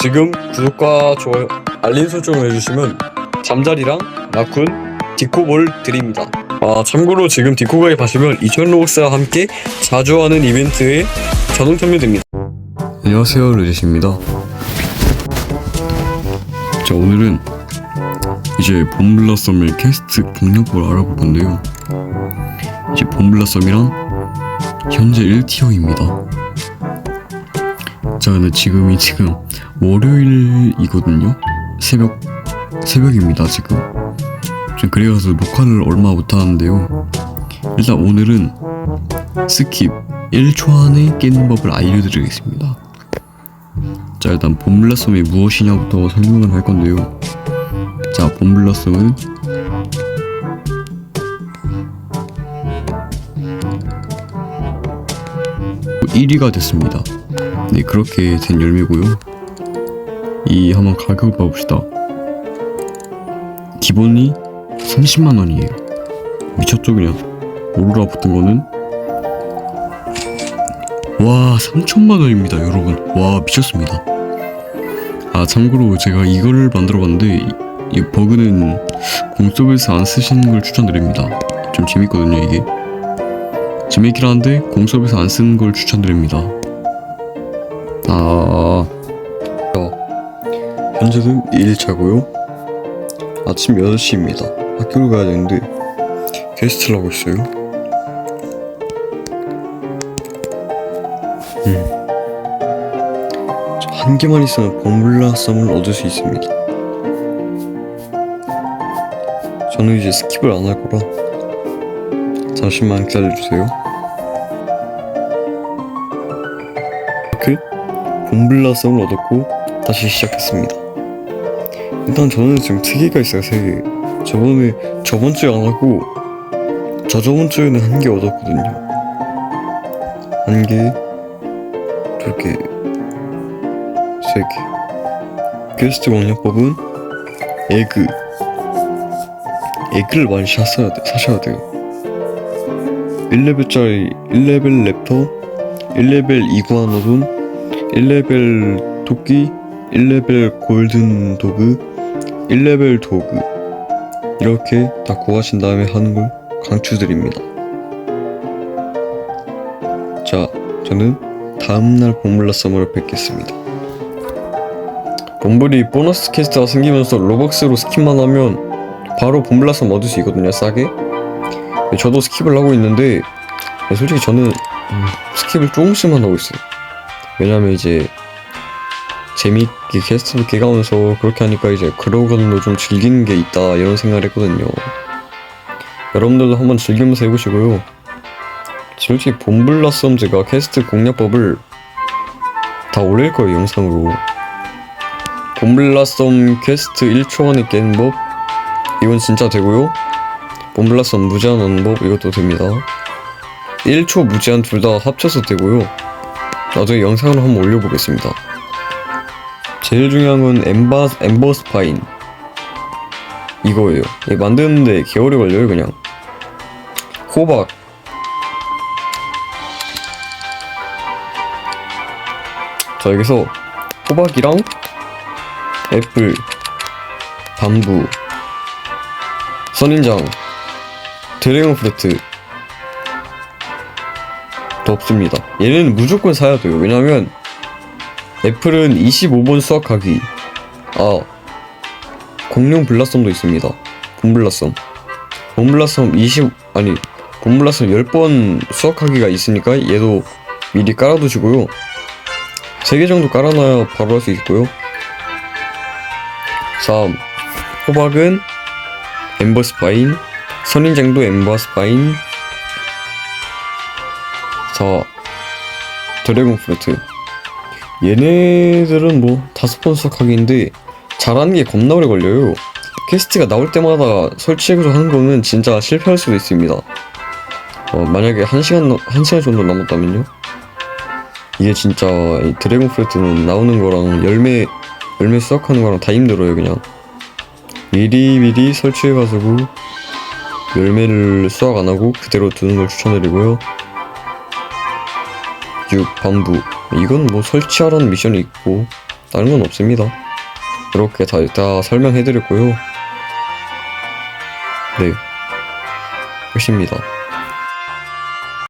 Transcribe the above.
지금 구독과 좋아요, 알림 설정을 해주시면 잠자리랑 라쿤, 디코볼 드립니다. 아 참고로 지금 디코 가입하시면 2000 로벅스와 함께 자주 하는 이벤트에 자동 참여됩니다. 안녕하세요 르제시입니다. 자 오늘은 이제 봄블라 썸의 캐스트 공략을 알아볼 건데요. 이제 봄블라 썸이랑 현재 1티어입니다. 자 근데 지금이 지금 월요일이거든요. 새벽 새벽입니다 지금. 좀 그래가지고 녹화를 얼마 못하는데요. 일단 오늘은 스킵 1초 안에 깨는 법을 알려드리겠습니다. 자 일단 봄블라썸이 무엇이냐부터 설명을 할 건데요. 자 봄블라썸은 1위가 됐습니다. 네 그렇게 된 열매고요. 이 한번 가격을 봐봅시다. 기본이 30만 원이에요. 미쳤죠 그냥. 오로라 붙은 거는 와 3천만 원입니다 여러분. 와 미쳤습니다. 아 참고로 제가 이거를 만들어 봤는데 이, 이 버그는 공섭에서 안 쓰시는 걸 추천드립니다. 좀 재밌거든요 이게. 재밌긴 한데 공섭에서 안 쓰는 걸 추천드립니다. 아, 어, 현재는 2일차고요. 아침 8시입니다. 학교를 가야 되는데 게스트를 하고 있어요. 음. 저한 개만 있으면 범블라 썸을 얻을 수 있습니다. 저는 이제 스킵을 안 할 거라 잠시만 기다려주세요. 이렇게 봄블라 썸을 얻었고 다시 시작했습니다. 일단 저는 지금 세 개가 있어요, 세 개. 저번에 저번 주에 안 하고 저 저번 주에는 한 개 얻었거든요. 한 개, 두 개, 세 개. 퀘스트 공략법은 에그. 에그를 많이 샀어야 돼, 사셔야 돼요. 1레벨짜리 1레벨 랩터, 1레벨 이구아노돈, 1레벨 토끼, 1레벨 골든 도그, 1레벨 도그 이렇게 다 구하신 다음에 하는 걸 강추드립니다. 자, 저는 다음날 봄블라 썸을 뵙겠습니다. 봄블이 보너스 퀘스트가 생기면서 로벅스로 스킵만 하면 바로 봄블라 썸 얻을 수 있거든요, 싸게. 저도 스킵을 하고 있는데 솔직히 저는 음, 스킵을 조금씩만 하고 있어요. 왜냐면 이제 재미있게 퀘스트도 깨가면서 그렇게 하니까 이제 그러고는 좀 즐기는 게 있다 이런 생각을 했거든요. 여러분들도 한번 즐기면서 해보시고요. 솔직히 봄블라 썸즈가 퀘스트 공략법을 다 올릴 거예요 영상으로. 봄블라 썸 퀘스트 1초 안에 깨는 법 이건 진짜 되고요. 봄블라 썸 무제한 하는 법 이것도 됩니다. 1초 무제한 둘 다 합쳐서 되고요. 나중에 영상으로 한번 올려보겠습니다. 제일 중요한 건 엠바, 엠버 스파인. 이거예요. 이거 만드는데 개월이 걸려요 그냥. 호박. 자 여기서 호박이랑 애플 밤부 선인장 드래곤 프루트 더 없습니다 얘는 무조건 사야 돼요 왜냐면 애플은 25번 수확하기. 아, 공룡 블라썸도 있습니다. 봄블라썸. 봄블라썸 20, 아니, 봄블라썸 10번 수확하기가 있으니까 얘도 미리 깔아두시고요. 3개 정도 깔아놔야 바로 할 수 있고요. 3. 호박은 엠버 스파인, 선인장도 엠버 스파인. 4. 드래곤 프루트. 얘네들은 뭐 다섯 번 수확하기인데 잘하는 게 겁나 오래 걸려요. 퀘스트가 나올 때마다 설치해서 하는 거는 진짜 실패할 수도 있습니다. 어, 만약에 한 시간 한 시간 정도 남았다면요. 이게 진짜 이 드래곤 프루트는 나오는 거랑 열매 열매 수확하는 거랑 다 힘들어요 그냥. 미리 미리 설치해가지고 열매를 수확 안 하고 그대로 두는 걸 추천드리고요. 6. 반부 이건 뭐 설치하라는 미션이 있고 다른 건 없습니다. 이렇게 다, 다 설명해드렸고요. 네. 끝입니다.